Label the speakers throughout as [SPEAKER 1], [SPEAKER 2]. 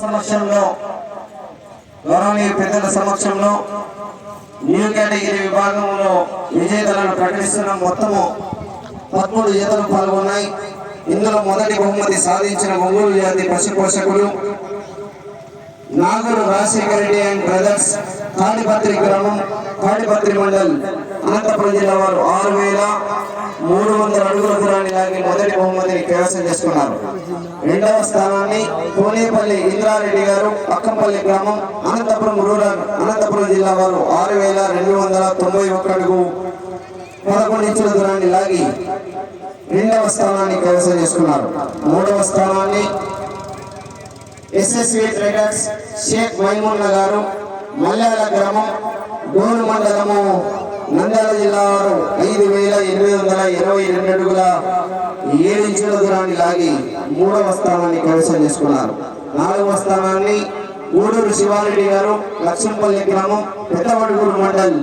[SPEAKER 1] సమక్షంలో గౌరవనీయ పెద్దల సమక్షంలో న్యూ కేటగిరీ విభాగంలో విజేతలను ప్రకటిస్తున్న మొత్తము పదమూడు జతలు పాల్గొన్నాయి. ఇందులో మొదటి బహుమతి సాధించిన ఒంగోలు జాతి పశుపోషకులు నాగూరు రాజశేఖర రెడ్డి అండ్ బ్రదర్స్ తాడిపత్రి గ్రామం తాడిపత్రి మండల్ అనంతపురం జిల్లా వారు ఆరు వేల మూడు వందల అడుగుల దూరాన్ని మొదటి బహుమతిని కైవసం చేసుకున్నారు. రెండవ స్థానాన్ని కోనేపల్లి ఇంద్రారెడ్డి గారు పక్కంపల్లి గ్రామం అనంతపురం రూరల్ అనంతపురం జిల్లా వారు ఆరు వేల రెండు వందల తొంభై ఒక్క పదకొండు ఇంచుల దూరాన్ని లాగి రెండవ స్థానాన్ని కైవసం చేసుకున్నారు. మూడవ స్థానాన్ని ఎస్ఎస్వి ట్రేడర్స్ షేక్ మైమున్న గారు మల్యాల గ్రామం డోను మండలము నంద్యాల జిల్లా వారు ఐదు వేల ఎనిమిది వందల ఇరవై రెండు అడుగుల ఏడు ఇంచుల దూరాన్ని లాగి మూడవ స్థానాన్ని కైవసం చేసుకున్నారు. నాలుగవ స్థానాన్ని ఊడూరు శివారెడ్డి గారు లక్ష్మపల్లి గ్రామం పెద్దవడుగూరు మండల్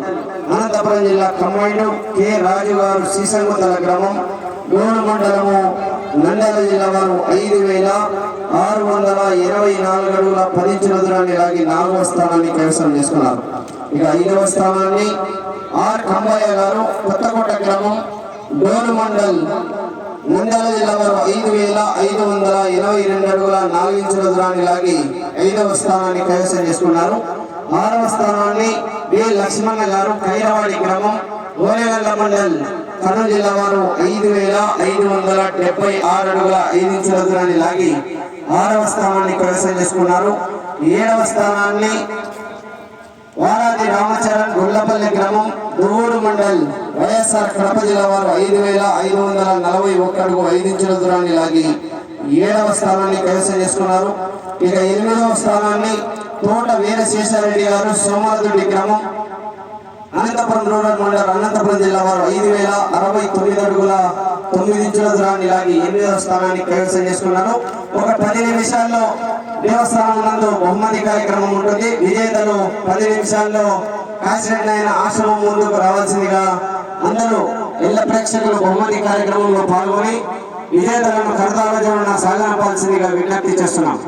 [SPEAKER 1] అనంతపురం జిల్లా కంబైండ్ కె రాజు గారు శ్రీసంగుతల గ్రామం డోను మండలము నంద్యాల జిల్లా వారు ఐదు వేల ఆరు వందల ఇరవై నాలుగు అడుగుల పది ఇంచుల దూరాన్ని లాగి నాలుగవ స్థానాన్ని కైవసం చేసుకున్నారు. ఇక ఐదవ స్థానాన్ని ఆర్ కంబయ్య గారు కొత్తకోట గ్రామం డోలు మండల్ ముందల జిల్లా వారు ఐదు వేల ఐదు వందల ఇరవై రెండు అడుగుల నాలుగు ఇంచుల దూరాన్ని లాగి ఐదవ స్థానాన్ని కైవసం చేసుకున్నారు. ఆరవ స్థానాన్ని వి. లక్ష్మణ గారు కైరవాడి గ్రామం ఓరేగల్ల మండల్ కర్నూలు జిల్లా వారు ఐదు వేల ఐదు వందల డెబ్బై ఆరు అడుగుల ఐదు ఇంచుల దూరాన్ని లాగి ఆరవ స్థానాన్ని కైవసం చేసుకున్నారు. ఏడవ స్థానాన్ని వారాది రామచరణ్ గుల్లపల్లి గ్రామం దువ్వూరు మండల్ వైఎస్ఆర్ కడప జిల్లా వారు ఐదు వేల ఐదు వందల నలభై ఒక్క అడుగు ఐదు ఇంచుల దూరాన్ని లాగి ఏడవ స్థానాన్ని కైవసం చేసుకున్నారు. ఇక ఎనిమిదవ స్థానాన్ని తోట వీరశేషారెడ్డి గారు సోమరదుడి గ్రామం అనంతపురం రూరల్ మండలం అనంతపురం జిల్లా వారు ఐదు వేల అరవై తొమ్మిది అడుగుల తొమ్మిది ఇంచుల దూరాన్ని లాగి ఎనిమిదవ స్థానాన్ని కైవసం చేసుకున్నారు. ఒక పది నిమిషాల్లో దేవస్థానం నందు బహుమతి కార్యక్రమం ఉంటుంది. విజేతలు పది నిమిషాల్లో కాశీరెడ్డి అయిన ఆశ్రమం ముందుకు రావాల్సిందిగా అందరూ ఇళ్ళ ప్రేక్షకులు బహుమతి కార్యక్రమంలో పాల్గొని విజేతలను కడతాల సాగనపాల్సిందిగా విజ్ఞప్తి చేస్తున్నాం.